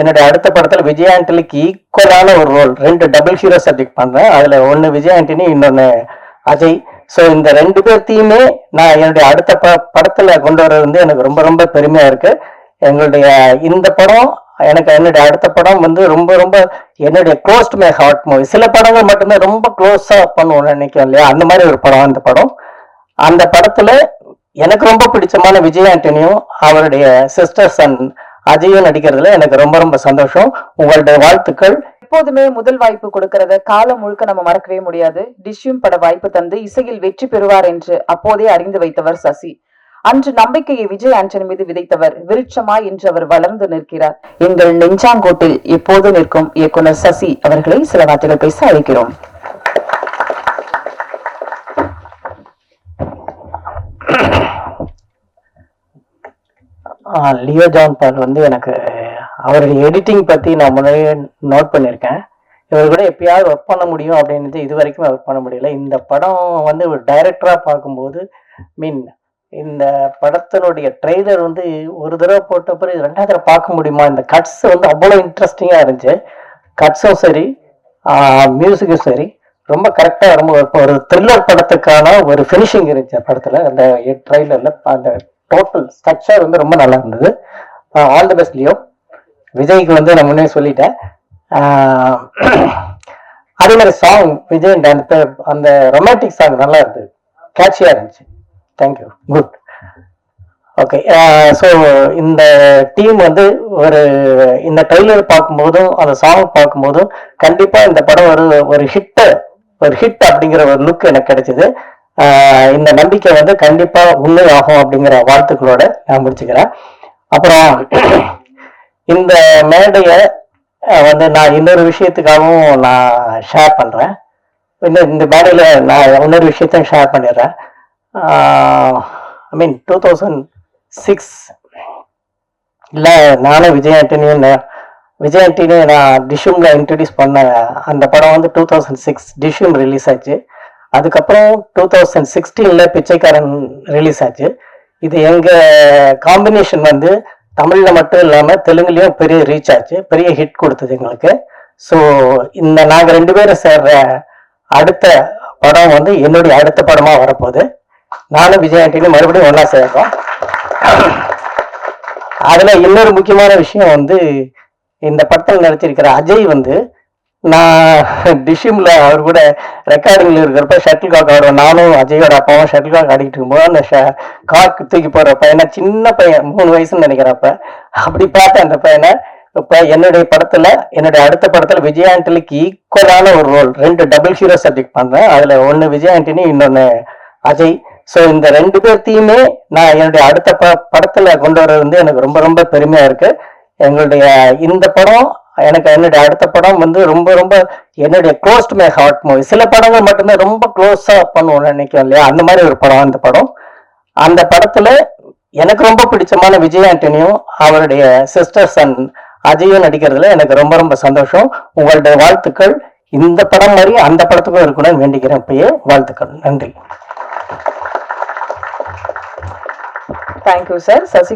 என்னுடைய அடுத்த படத்துல விஜய் ஆண்டனிக்கு ஈக்குவலான ஒரு ரோல் ரெண்டு டபுள் ஹீரோ சப்ஜெக்ட் பண்றேன். அதுல ஒன்னு விஜய் ஆண்டனி இன்னொன்னு அஜய். ஸோ இந்த ரெண்டு பேர்த்தையுமே நான் என்னுடைய அடுத்த ப படத்துல கொண்டு வர்றது வந்து எனக்கு ரொம்ப ரொம்ப பெருமையா இருக்கு. எங்களுடைய இந்த படம் எனக்கு என்னுடைய அடுத்த படம் வந்து ரொம்ப ரொம்ப என்னுடைய க்ளோஸ்ட் மை ஹார்ட் மூவி சில படங்கள் மட்டுமே ரொம்ப க்ளோஸா பண்ணுவோம்னு நினைக்கும் இல்லையா? அந்த மாதிரி ஒரு படம் அந்த படம். அந்த படத்துல எனக்கு ரொம்ப பிடிச்சமான விஜய் ஆண்டனியும் அவருடைய சிஸ்டர் சன் அஜயும் நடிக்கிறதுல எனக்கு ரொம்ப ரொம்ப சந்தோஷம். உங்களுடைய வாழ்த்துக்கள். எப்போதுமே முதல் வாய்ப்பு கொடுக்கறத காலம் முழுக்க நம்ம மறக்கவே முடியாது. டிஷ்யூம் பட வாய்ப்பு தந்து இசையில் வெற்றி பெறுவார் என்று அப்போதே அறிந்து வைத்தவர் சசி. அன்று நம்பிக்கையை விஜய் ஆண்டனி மீது விதைத்தவர் விருட்சமாய் இன்று அவர் வளர்ந்து நிற்கிறார். எங்கள் நெஞ்சாங்கோட்டில் எப்போது நிற்கும் இயக்குனர் சசி அவர்களை சில வார்த்தைகள் பேச அழைக்கிறோம். லியோ ஜான் பால் வந்து எனக்கு அவருடைய எடிட்டிங் பற்றி நான் முன்னாடியே நோட் பண்ணியிருக்கேன். இவர் கூட எப்பயாவது ஒர்க் பண்ண முடியும் அப்படின்றது இது வரைக்கும் ஒர்க் பண்ண முடியல. இந்த படம் வந்து ஒரு டைரக்டராக பார்க்கும்போது மீன் இந்த படத்தினுடைய ட்ரெய்லர் வந்து ஒரு தடவை போட்ட பிறகு ரெண்டாவது தடவை பார்க்க முடியுமா? இந்த கட்ஸ் வந்து அவ்வளோ இன்ட்ரெஸ்டிங்காக இருந்துச்சு. கட்ஸும் சரி மியூசிக்கும் சரி. ரொம்ப கரெக்டாக ரொம்ப இப்போ ஒரு த்ரில்லர் படத்துக்கான ஒரு ஃபினிஷிங் இருந்துச்சு படத்தில். அந்த ட்ரெய்லரில் அந்த டோட்டல் ஸ்ட்ரக்சர் வந்து ரொம்ப நல்லா இருந்தது. All the best Leo. விஜய்க்கு வந்து நான் முன்னே சொல்லிட்டேன். அதே மாதிரி சாங் விஜய் அந்த அந்த ரொமான்டிக் சாங் நல்லா இருந்தது. கேட்சியாக இருந்துச்சு. Thank you good okay so இந்த டீம் வந்து ஒரு இந்த ட்ரெய்லர் பார்க்கும்போதும் அந்த சாங் பார்க்கும்போதும் கண்டிப்பாக இந்த படம் ஒரு ஒரு ஹிட்டு ஒரு ஹிட் அப்படிங்கிற ஒரு லுக் எனக்கு கிடைச்சிது. இந்த நம்பிக்கை வந்து கண்டிப்பாக உண்மை ஆகும் அப்படிங்கிற வாழ்த்துக்களோட நான் முடிச்சுக்கிறேன். அப்புறம் இந்த மேடையை வந்து நான் இன்னொரு விஷயத்துக்காகவும் நான் ஷேர் பண்ணுறேன் இந்த இந்த மேடையில நான் இன்னொரு விஷயத்தையும் ஷேர் பண்ணிடுறேன். I mean two thousand six இல்லை நானும் விஜய் ஆண்டனியும் விஜய் ஆண்டனியும் நான் டிஷ்யூமில் இன்ட்ரடியூஸ் பண்ண அந்த படம் வந்து two thousand six Dishyum release ஆச்சு. அதுக்கப்புறம் டூ தௌசண்ட் சிக்ஸ்டீனில் பிச்சைக்காரன் ரிலீஸ் ஆச்சு. இது எங்கள் காம்பினேஷன் வந்து தமிழில் மட்டும் இல்லாமல் தெலுங்குலேயும் பெரிய ரீச் ஆச்சு. பெரிய ஹிட் கொடுத்தது எங்களுக்கு. ஸோ இந்த நாங்கள் ரெண்டு பேரும் சேர்ற அடுத்த படம் வந்து என்னுடைய அடுத்த படமாக வரப்போகுது. நானும் விஜய் ஆண்டனி மறுபடியும் ஒன்றா சேர்றோம். அதில் இன்னொரு முக்கியமான விஷயம் வந்து இந்த படத்தில் நடிச்சிருக்கிற அஜய் வந்து நான் டிஷிம்ல அவர் கூட ரெக்கார்டிங்ல இருக்கிறப்ப ஷட்டில் காக் ஆடுவோம் நானும் அஜயோட அப்பாவும் ஷட்டில் காக் ஆடிட்டு இருக்கும்போது அந்த ஷ- காக் தூக்கி போடுற பையனை சின்ன பையன் மூணு வயசுன்னு நினைக்கிறப்ப அப்படி பார்த்த அந்த பையனை இப்ப என்னுடைய படத்துல என்னுடைய அடுத்த படத்துல விஜய் ஆண்டனிக்கு ஈக்குவலான ஒரு ரோல் ரெண்டு டபுள் ஹீரோ சப்ஜெக்ட் பண்றேன். அதுல ஒன்னு விஜய் ஆண்டனி இன்னொன்னு அஜய். ஸோ இந்த ரெண்டு பேர்த்தையுமே நான் என்னுடைய அடுத்த ப படத்துல கொண்டு வர்றது வந்து எனக்கு ரொம்ப ரொம்ப பெருமையா இருக்கு. எங்களுடைய இந்த படம் எனக்கு என்னுடைய அடுத்த படம் வந்து ரொம்ப ரொம்ப என்னுடைய close to my heart movie சில படங்கள் மட்டுமே ரொம்ப க்ளோஸா பண்ணுவோம்னு நினைக்கும் இல்லையா? அந்த மாதிரி ஒரு படம் அந்த படம். அந்த படத்துல எனக்கு ரொம்ப பிடிச்சமான விஜய் ஆண்டனியும் அவருடைய சிஸ்டர் அண்ட் அஜயும் நடிக்கிறதுல எனக்கு ரொம்ப ரொம்ப சந்தோஷம். உங்களுடைய வாழ்த்துக்கள். இந்த படம் மாதிரி அந்த படத்துக்கும் இருக்கணும்னு வேண்டிக்கிறேன். இப்பயே வாழ்த்துக்கள். நன்றி. Thank you sir Sasi